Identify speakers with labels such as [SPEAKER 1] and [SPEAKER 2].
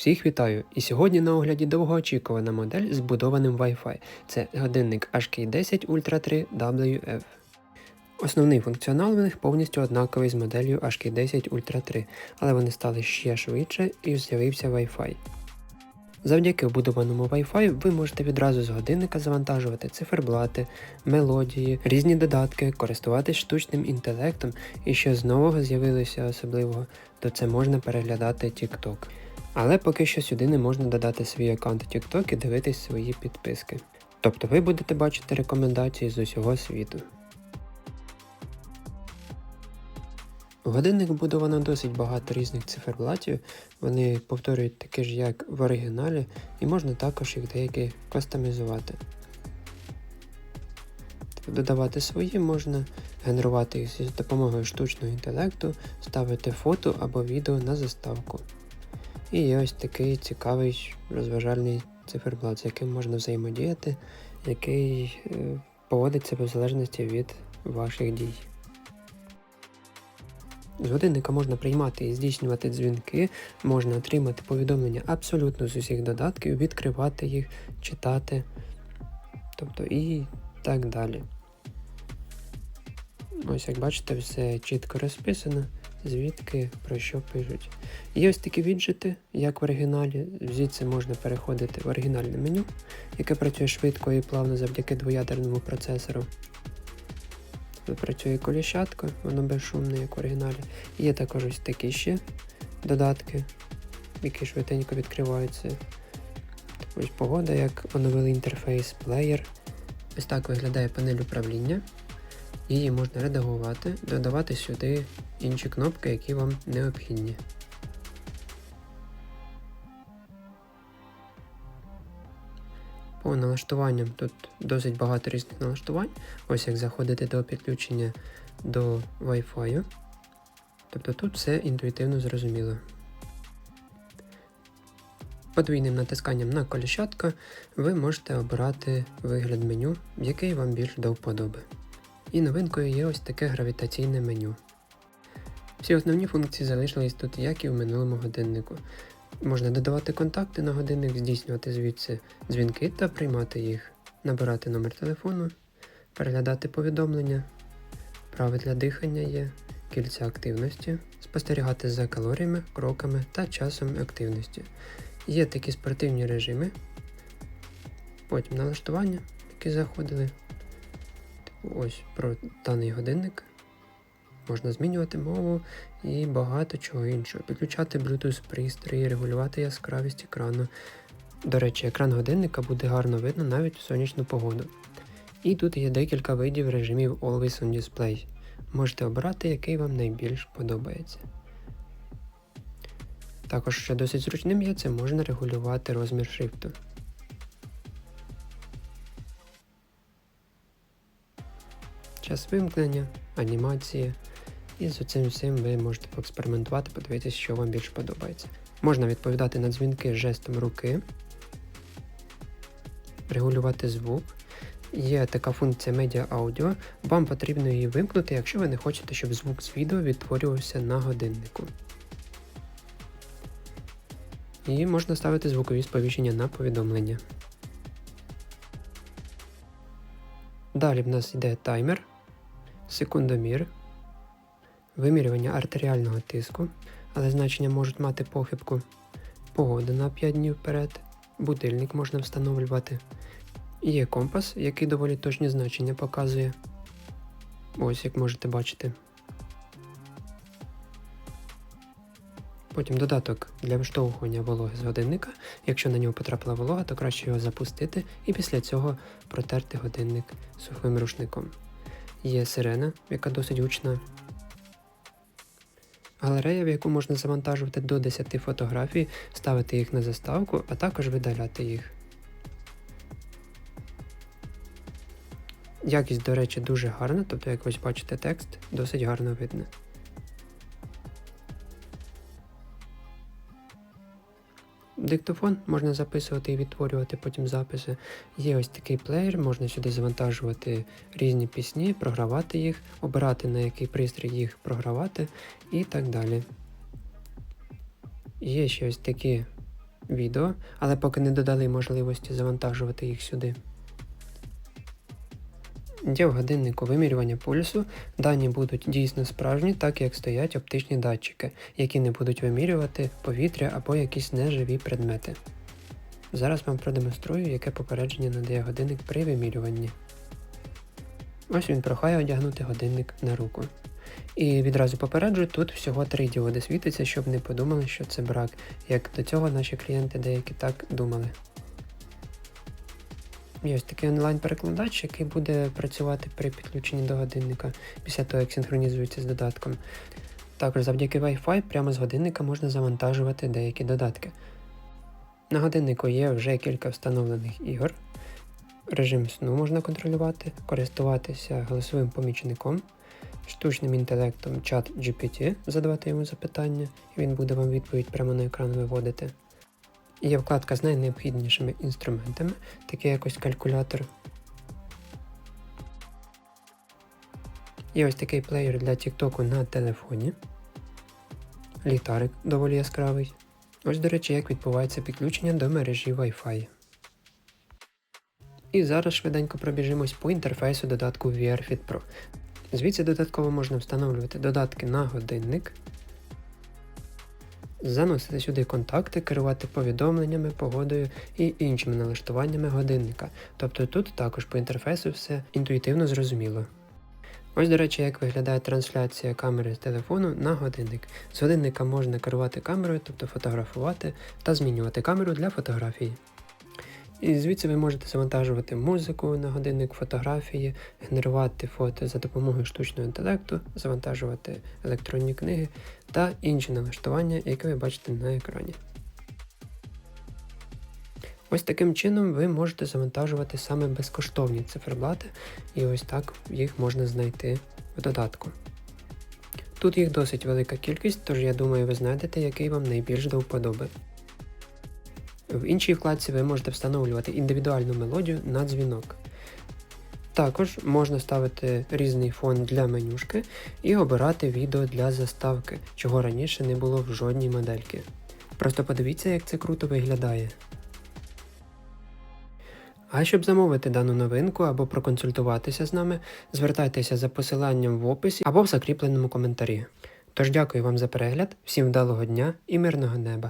[SPEAKER 1] Всіх вітаю! І сьогодні на огляді довгоочікувана модель з будованим Wi-Fi. Це годинник HK10 Ultra 3 WF. Основний функціонал в них повністю однаковий з моделлю HK10 Ultra 3, але вони стали ще швидше і з'явився Wi-Fi. Завдяки вбудованому Wi-Fi ви можете відразу з годинника завантажувати циферблати, мелодії, різні додатки, користуватись штучним інтелектом і що з нового з'явилося особливого, то це можна переглядати TikTok. Але поки що сюди не можна додати свій аккаунт TikTok і дивитись свої підписки. Тобто ви будете бачити рекомендації з усього світу. Годинник вбудовано досить багато різних циферблатів, вони повторюють таке ж, як в оригіналі, і можна також їх деякі кастомізувати. Додавати свої можна, генерувати їх з допомогою штучного інтелекту, ставити фото або відео на заставку. І є ось такий цікавий розважальний циферблат, з яким можна взаємодіяти, який е, поводиться в залежності від ваших дій. З годинника можна приймати і здійснювати дзвінки, можна отримати повідомлення абсолютно з усіх додатків, відкривати їх, читати, тобто і так далі. Ось як бачите, все чітко розписано, звідки про що пишуть. Є ось такі віджити, як в оригіналі. Звідси можна переходити в оригінальне меню, яке працює швидко і плавно завдяки двоядерному процесору. Працює коліщатка, воно безшумне, як в оригіналі. Є також ось такі ще додатки, які швиденько відкриваються. Ось погода, як оновили інтерфейс плеєр. Ось так виглядає панель управління. Її можна редагувати, додавати сюди інші кнопки, які вам необхідні. По налаштуванням тут досить багато різних налаштувань. Ось як заходити до підключення до Wi-Fi. Тобто тут все інтуїтивно зрозуміло. Подвійним натисканням на коліщатка ви можете обирати вигляд меню, який вам більш до вподоби. І новинкою є ось таке гравітаційне меню. Всі основні функції залишились тут, як і в минулому годиннику. Можна додавати контакти на годинник, здійснювати звідси дзвінки та приймати їх, набирати номер телефону, переглядати повідомлення, прави для дихання є, кільця активності, спостерігати за калоріями, кроками та часом активності. Є такі спортивні режими, потім налаштування, які заходили. Ось про даний годинник. Можна змінювати мову і багато чого іншого. Підключати Bluetooth пристрої, регулювати яскравість екрану. До речі, екран годинника буде гарно видно навіть в сонячну погоду. І тут є декілька видів режимів Always on Display. Можете обирати, який вам найбільш подобається. Також, що досить зручним є, це можна регулювати розмір шрифту. Час вимкнення, анімації. І з цим всім ви можете поекспериментувати, подивитися, що вам більше подобається. Можна відповідати на дзвінки жестом руки, регулювати звук. Є така функція Media Audio. Вам потрібно її вимкнути, якщо ви не хочете, щоб звук з відео відтворювався на годиннику. І можна ставити звукові сповіщення на повідомлення. Далі в нас йде таймер, секундомір вимірювання артеріального тиску, але значення можуть мати похибку, погода на 5 днів вперед, будильник можна встановлювати. Є компас, який доволі точні значення показує. Ось як можете бачити. Потім додаток для виштовхування вологи з годинника. Якщо на нього потрапила волога, то краще його запустити і після цього протерти годинник сухим рушником. Є сирена, яка досить гучна, Галерея, в яку можна завантажувати до 10 фотографій, ставити їх на заставку, а також видаляти їх. Якість, до речі, дуже гарна, тобто, як ви бачите, текст досить гарно видно. Диктофон можна записувати і відтворювати потім записи. Є ось такий плеєр, можна сюди завантажувати різні пісні, програвати їх, обирати на який пристрій їх програвати і так далі. Є ще ось такі відео, але поки не додали можливості завантажувати їх сюди. Є в годиннику вимірювання пульсу, дані будуть дійсно справжні, так як стоять оптичні датчики, які не будуть вимірювати повітря або якісь неживі предмети. Зараз вам продемонструю, яке попередження надає годинник при вимірюванні. Ось він прохає одягнути годинник на руку. І відразу попереджу, тут всього три діоди світиться, щоб не подумали, що це брак, як до цього наші клієнти деякі так думали. Є ось такий онлайн-перекладач, який буде працювати при підключенні до годинника після того, як синхронізується з додатком. Також завдяки Wi-Fi прямо з годинника можна завантажувати деякі додатки. На годиннику є вже кілька встановлених ігор. Режим сну можна контролювати, користуватися голосовим помічником, штучним інтелектом чат GPT, задавати йому запитання, і він буде вам відповідь прямо на екран виводити. Є вкладка з найнеобхіднішими інструментами, такі як ось калькулятор. Є ось такий плеєр для TikTok на телефоні. Ліхтарик доволі яскравий. Ось, до речі, як відбувається підключення до мережі Wi-Fi. І зараз швиденько пробіжимось по інтерфейсу додатку VR Fit Pro. Звідси додатково можна встановлювати додатки на годинник, заносити сюди контакти, керувати повідомленнями, погодою і іншими налаштуваннями годинника. Тобто тут також по інтерфейсу все інтуїтивно зрозуміло. Ось, до речі, як виглядає трансляція камери з телефону на годинник. З годинника можна керувати камерою, тобто фотографувати та змінювати камеру для фотографії. І звідси ви можете завантажувати музику на годинник, фотографії, генерувати фото за допомогою штучного інтелекту, завантажувати електронні книги та інші налаштування, які ви бачите на екрані. Ось таким чином ви можете завантажувати саме безкоштовні циферблати, і ось так їх можна знайти в додатку. Тут їх досить велика кількість, тож я думаю, ви знайдете, який вам найбільш до вподоби. В іншій вкладці ви можете встановлювати індивідуальну мелодію на дзвінок. Також можна ставити різний фон для менюшки і обирати відео для заставки, чого раніше не було в жодній модельки. Просто подивіться, як це круто виглядає. А щоб замовити дану новинку або проконсультуватися з нами, звертайтеся за посиланням в описі або в закріпленому коментарі. Тож дякую вам за перегляд, всім вдалого дня і мирного неба!